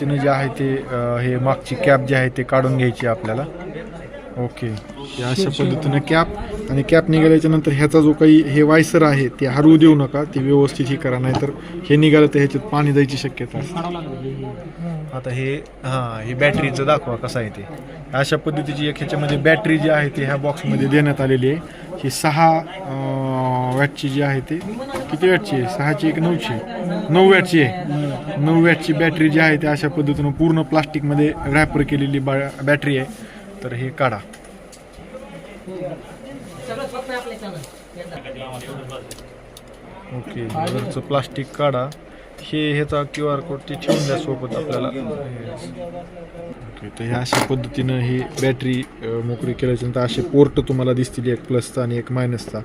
पद्धतीनं जे आहे ते हे मागची कॅप जी आहे ते काढून घ्यायची आपल्याला. ओके. अशा पद्धतीनं कॅप आणि कॅप निघाल्याच्या नंतर ह्याचा जो काही हे वायसर आहे ते हरवू देऊ नका ते व्यवस्थित हे करा नाहीतर हे निघालं तर ह्याच्यात पाणी जायची शक्यता आता हे हां हे बॅटरीचं दाखवा कसं आहे ते. अशा पद्धतीची एक ह्याच्यामध्ये बॅटरी जी आहे ती ह्या बॉक्समध्ये देण्यात आलेली आहे. ही सहा वॅटची जी आहे ते किती वॅटची आहे? सहाची एक नऊची नऊ वॅटची आहे. नऊ वॅटची बॅटरी जी आहे ती अशा पद्धतीनं पूर्ण प्लास्टिकमध्ये रॅपर केलेली बा बॅटरी आहे. तर हे काढा. ओके प्लास्टिक काढा. हे ह्याचा क्यू आर कोड ते ठेवून द्या सोबत आपल्याला. ओके तर ह्या अशा पद्धतीनं ही बॅटरी मोकळी केल्याच्यानंतर असे पोर्ट तुम्हाला दिसतील एक प्लसचा आणि एक मायनसचा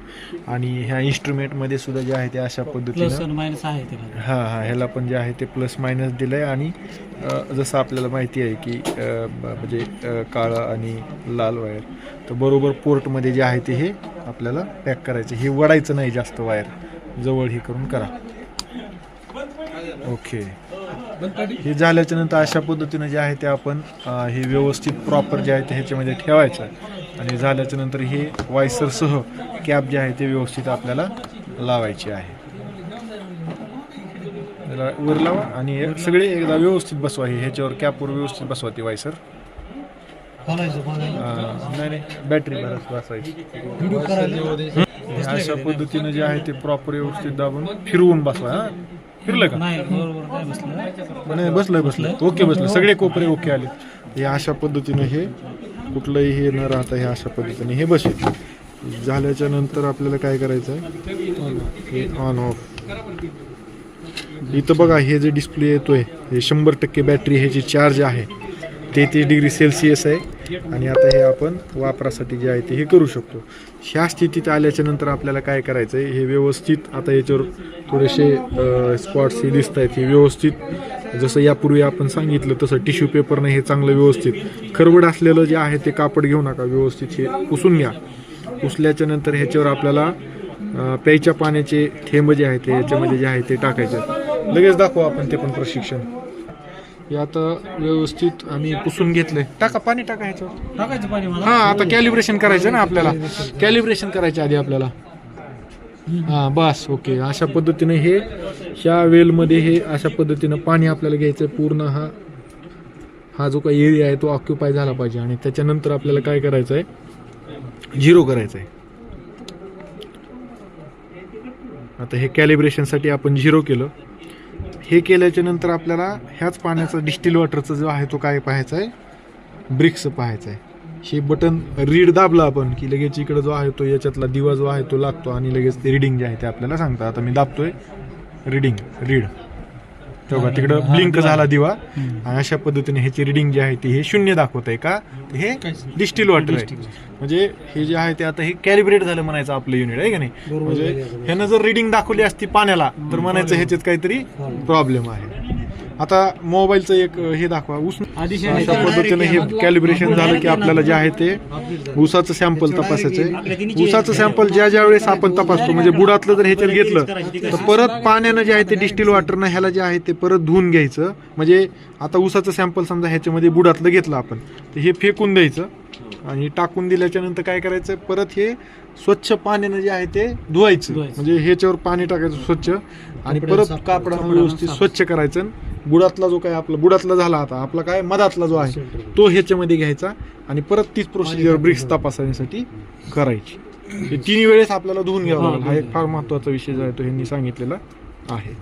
आणि ह्या इन्स्ट्रुमेंटमध्ये सुद्धा जे आहे ते अशा पद्धतीनं मायनस आहे ते हां हां ह्याला पण जे आहे ते प्लस मायनस दिलं आहे आणि जसं आपल्याला माहिती आहे की म्हणजे काळं आणि लाल वायर तर बरोबर पोर्टमध्ये जे आहे ते हे आपल्याला पॅक करायचं. हे वडायचं नाही जास्त वायर जवळ हे करून करा. ओके. हे झाल्याच्यानंतर अशा पद्धतीनं जे आहे ते आपण हे व्यवस्थित प्रॉपर जे आहे ते ह्याच्यामध्ये ठेवायचं. आणि झाल्याच्यानंतर हे वायसरसह कॅप जे आहे ते व्यवस्थित आपल्याला लावायची आहे. वर लावा आणि सगळे एकदा व्यवस्थित बसवा. हे ह्याच्यावर कॅपवर व्यवस्थित बसवा ती वायसर. नाही नाही. बॅटरी भरत बसायची. हे अशा पद्धतीनं जे आहे ते प्रॉपर व्यवस्थित दाबून फिरवून बसवा हा. फिरलं का? नाही बरोबर नाही बसलं. नाही बसलं बसलं ओके बसलं सगळे कोपरे ओके आले. हे अशा पद्धतीनं हे कुठलंही हे न राहता हे अशा पद्धतीने हे बसेल झाल्याच्यानंतर आपल्याला काय करायचं आहे? हे ऑन ऑफ इथं बघा हे जे डिस्प्ले येतोय हे शंभर टक्के बॅटरी ह्याची चार्ज आहे तेहतीस डिग्री सेल्सिअस आहे. आणि आता हे आपण वापरासाठी जे आहे ते हे करू शकतो. ह्या स्थितीत आल्याच्यानंतर आपल्याला काय करायचं आहे हे व्यवस्थित आता याच्यावर थोडेसे स्पॉट्स हे दिसत आहेत हे व्यवस्थित जसं यापूर्वी आपण सांगितलं तसं टिश्यू पेपरनं हे चांगलं व्यवस्थित. खरबड असलेलं जे आहे ते कापड घेऊ नका. व्यवस्थित हे पुसून घ्या. पुसल्याच्या नंतर ह्याच्यावर आपल्याला प्यायच्या पाण्याचे थेंब जे आहेत ते याच्यामध्ये जे आहे ते टाकायचे लगेच दाखवू आपण ते पण प्रशिक्षण. हे आता व्यवस्थित आम्ही पुसून घेतलंय टाका पाणी टाका ह्याच्यावर टाकायचं पाणी मला. हा आता कॅलिब्रेशन करायचं ना आपल्याला. कॅलिब्रेशन करायचं आधी आपल्याला. हा बस ओके. अशा पद्धतीने हे ह्या वेलमध्ये हे अशा पद्धतीनं पाणी आपल्याला घ्यायचं. पूर्ण हा हा जो काही एरिया आहे तो ऑक्युपाय झाला पाहिजे. आणि त्याच्यानंतर आपल्याला काय करायचं आहे झिरो करायचं आहे आता हे कॅलिब्रेशनसाठी आपण झिरो केलं. हे केल्याच्यानंतर आपल्याला ह्याच पाण्याचा डिस्टिल वॉटरचा जो आहे तो काय पाहायचा आहे? ब्रिक्स पाहायचा आहे. हे बटन रीड दाबलं आपण की लगेच इकडे जो आहे तो याच्यातला दिवा जो आहे तो लागतो आणि लगेच ते रिडिंग जे आहे ते आपल्याला सांगतं आता मी दाबतोय. Reading read. तेव्हा तिकडं ब्लिंक झाला दिवा. आणि अशा पद्धतीने ह्याची रिडिंग जी आहे ती हे शून्य दाखवत आहे का? तर हे डिस्टिल वॉटर आहे. म्हणजे हे जे आहे ते आता हे कॅलिब्रेट झालं म्हणायचं आपलं युनिट आहे का नाही? म्हणजे ह्यानं जर रिडिंग दाखवली असती पाण्याला तर म्हणायचं ह्याच्यात काहीतरी प्रॉब्लेम आहे. आता मोबाईलचं एक हे दाखवा. उस अशा पद्धतीने हे कॅलिब्रेशन झालं की आपल्याला जे आहे ते ऊसाचं सॅम्पल तपासायचं आहे. ऊसाचं सॅम्पल ज्या ज्या वेळेस आपण तपासतो म्हणजे बुडातलं जर ह्याच्यात घेतलं तर परत पाण्यानं जे आहे ते डिस्टिल वॉटरनं ह्याला जे आहे ते परत धुवून घ्यायचं. म्हणजे आता ऊसाचं सॅम्पल समजा ह्याच्यामध्ये बुडातलं घेतलं आपण तर हे फेकून द्यायचं आणि टाकून दिल्याच्या नंतर काय करायचं परत हे स्वच्छ पाण्यानं जे आहे ते धुवायचं. म्हणजे ह्याच्यावर पाणी टाकायचं स्वच्छ आणि परत कापडानं कपड्यानं व्यवस्थित. स्वच्छ करायचं बुडातला जो काय आपला बुडातला झाला आता आपला काय मधातला जो आहे तो ह्याच्यामध्ये घ्यायचा आणि परत तीच प्रोसिजर ब्रिक्स तपासण्यासाठी करायची. हे तिन्ही वेळेस आपल्याला धुवून घ्यावं लागेल. हा एक फार महत्त्वाचा विषय जो आहे तो ह्यांनी सांगितलेला आहे.